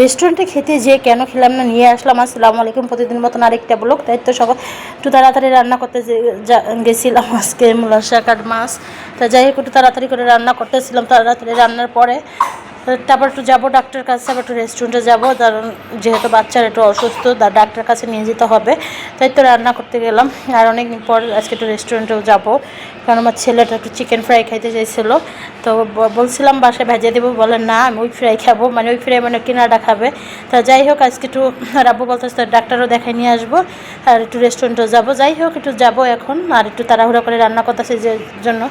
রেস্টুরেন্টে খেতে যে কেন খেলাম না, নিয়ে আসলাম, আসসালামু আলাইকুম প্রতিদিন মতন আরেকটা ব্লগ। তাই তো সকাল একটু তাড়াতাড়ি রান্না করতে গেছিলাম আজকে মূলা শাক মাছ। তা যাই হোক, একটু তাড়াতাড়ি করে রান্না করতেছিলাম, তাড়াতাড়ি রান্নার পরে তারপর একটু যাব ডাক্তার কাছে, আবার একটু রেস্টুরেন্টে যাব। কারণ যেহেতু বাচ্চার একটু অসুস্থ ডাক্তার কাছে নিয়ে যেতে হবে। তাই তো রান্না করতে গেলাম। আর অনেকদিন পর আজকে একটু রেস্টুরেন্টেও যাব। কারণ আমার ছেলেটা একটু চিকেন ফ্রাই খাইতে চাইছিলো। তো বলছিলাম, বাসায় ভেজে দেবো। বলে, না, আমি ওই ফ্রাই খাব। মানে ওই ফ্রাই মানে কিনাটা খাবে। তা যাই হোক, আজকে একটু রাব্বু বলতেছে ডাক্তারও দেখাই নিয়ে আসব। আর একটু রেস্টুরেন্টেও যাব। যাই হোক, একটু যাব এখন। আর একটু তাড়াহুড়া করে রান্না করতেছে যে জন্য।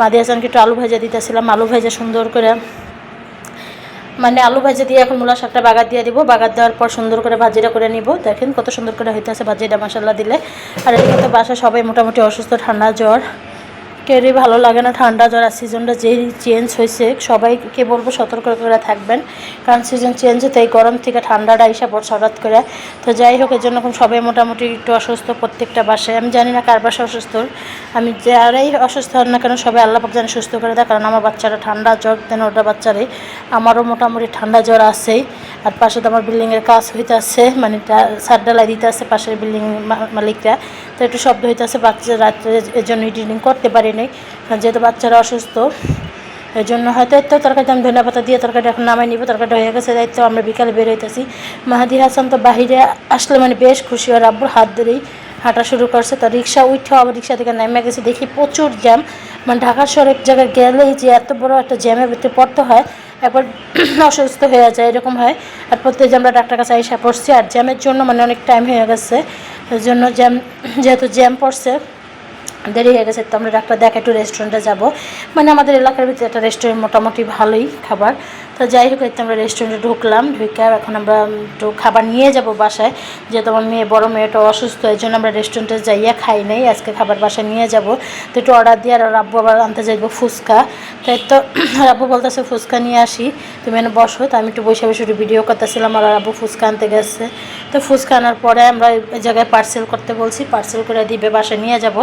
মাদি হাসানকে একটু আলু ভেজে দিতেছিলাম। আলু ভেজে সুন্দর করে মানে আলু ভাজি দিয়ে এখন মূলা শাকটা বাগার দিয়ে দিব। বাগার দেওয়ার পর সুন্দর করে ভাজিটা করে নিব। দেখেন কত সুন্দর করে হইতে আছে ভাজিটা মশলা দিলে। আর এদিকে তো বাসা সবাই মোটামুটি অসুস্থ, ঠান্ডা, জ্বর। কেউই ভালো লাগে না। ঠান্ডা জ্বর আর সিজনটা যেই চেঞ্জ হয়েছে, সবাইকে বলব সতর্ক করে থাকবেন। কারণ সিজন চেঞ্জ হতে এই গরম থেকে ঠান্ডাটা এসে পড়ছে হঠাৎ করে। তো যাই হোক এর জন্য সবাই মোটামুটি একটু অসুস্থ প্রত্যেকটা বাসায়। আমি জানি না কার বাসা অসুস্থ। আমি যারাই অসুস্থ হন না কেন, সবাই আল্লাহ পাক যেন সুস্থ করে দেয়। কারণ আমার বাচ্চারা ঠান্ডা জ্বর দেন ওটা বাচ্চারাই। আমারও মোটামুটি ঠান্ডা জ্বর আছেই। আর পাশে তো আমার বিল্ডিংয়ের কাজ হইতেছে মানে সার ডালাই দিতে আছে পাশের বিল্ডিং মালিকরা। তো একটু শব্দ হইতেছে বাচ্চা রাত্রে এর জন্য এডিটিং করতে পারি নাই। যেহেতু বাচ্চারা অসুস্থ এই জন্য হয়তো তো তরকারিতে আমি ধনিয়া পাতা দিয়ে তরকারিটা এখন নামাই নিব, তরকারিটা হয়ে গেছে দায়িত্ব আমরা বিকালে বের হইতেছি। মাহাদি হাসান তো বাহিরে আসলে মানে বেশ খুশি আর আব্বুর হাত ধরেই হাঁটা শুরু করছে। তো রিক্সা উঠেও আবার রিক্সা থেকে নেমে গেছে, দেখি প্রচুর জ্যাম। মানে ঢাকা শহরে এক জায়গায় গেলেই যে এত বড় একটা জ্যামের ভিতরে পড়তে হয়, একবার অসুস্থ হয়ে যায়, এরকম হয়। আর প্রত্যেক আমরা ডাক্তার কাছে এসে পড়ছি, আর জ্যামের জন্য মানে অনেক টাইম হয়ে গেছে। এর জন্য জ্যাম, যেহেতু জ্যাম পড়ছে দেরি হয়ে গেছে, তো আমরা ডাক্তার দেখা একটু রেস্টুরেন্টে যাব। মানে আমাদের এলাকার ভিতরে একটা রেস্টুরেন্ট মোটামুটি ভালোই খাবার। তো যাই হোক এতে আমরা রেস্টুরেন্টে ঢুকলাম, ঢুকে এখন আমরা একটু খাবার নিয়ে যাব বাসায়। যেহেতু আমার মেয়ে, বড় মেয়েটা অসুস্থ, এই জন্য আমরা রেস্টুরেন্টে যাইয়া খাই নাই, আজকে খাবার বাসায় নিয়ে যাব। তো একটু অর্ডার দিয়ে আর রাব্বু আবার আনতে যাইবো ফুচকা। তাই তো রাব্বু বলতেছে, ফুচকা নিয়ে আসি, তুমি এনে বসো। তো আমি একটু বসে বসে একটু ভিডিও করতেছিলাম, আর রাব্বু ফুচকা আনতে গেছে। তো ফুচকা আনার পরে আমরা এই জায়গায় পার্সেল করতে বলছি পার্সেল করে দিবে, বাসায় নিয়ে যাব।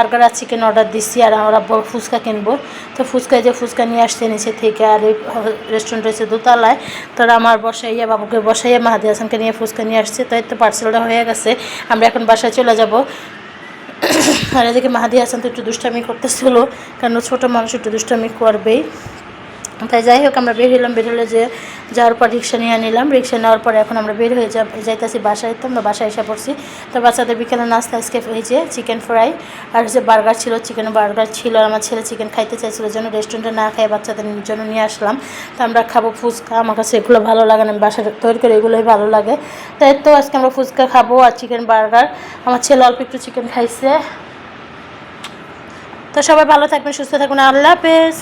বার্গার আর চিকেন অর্ডার দিচ্ছি আর আমরা বড় ফুচকা কিনবো। তো ফুচকায় যে ফুচকা নিয়ে আসছে নিচে থেকে আর এই রেস্টুরেন্ট রয়েছে দোতলায়। তোরা আমার বসাইয়া, বাবুকে বসাইয়া, মাহাদি হাসানকে নিয়ে ফুচকা নিয়ে আসছে। তাই তো পার্সেলটা হয়ে গেছে, আমরা এখন বাসায় চলে যাব। আর এদিকে মাহাদি হাসান তো একটু দুষ্টামি করতেছিল ও ছোটো মানুষ একটু দুষ্টামি করবেই। তাই যাই হোক, আমরা বের হলাম বের হলে যে যাওয়ার পর রিক্সা নিয়ে নিলাম। রিক্সা নেওয়ার পর এখন আমরা বের হয়ে যা যাইতেছি বাসায়। তো আমরা বাসায় এসে পড়ছি। তো বাচ্চাদের বিকেলে নাস্তা, আজকে হয়েছে চিকেন ফ্রাই আর হচ্ছে বার্গার ছিল চিকেন বার্গার ছিল। আর আমার ছেলে চিকেন খাইতে চাইছিল জন্য রেস্টুরেন্টে না খাই বাচ্চাদের জন্য নিয়ে আসলাম। তো আমরা খাব ফুচকা। আমার কাছে এগুলো ভালো লাগে না। বাসায় তৈরি করে এগুলোই ভালো লাগে। তাই তো আজকে আমরা ফুচকা খাব আর চিকেন বার্গার আমার ছেলে অল্প একটু চিকেন খাইছে। তো সবাই ভালো থাকবেন, সুস্থ থাকবেন। আল্লাহ হাফেজ।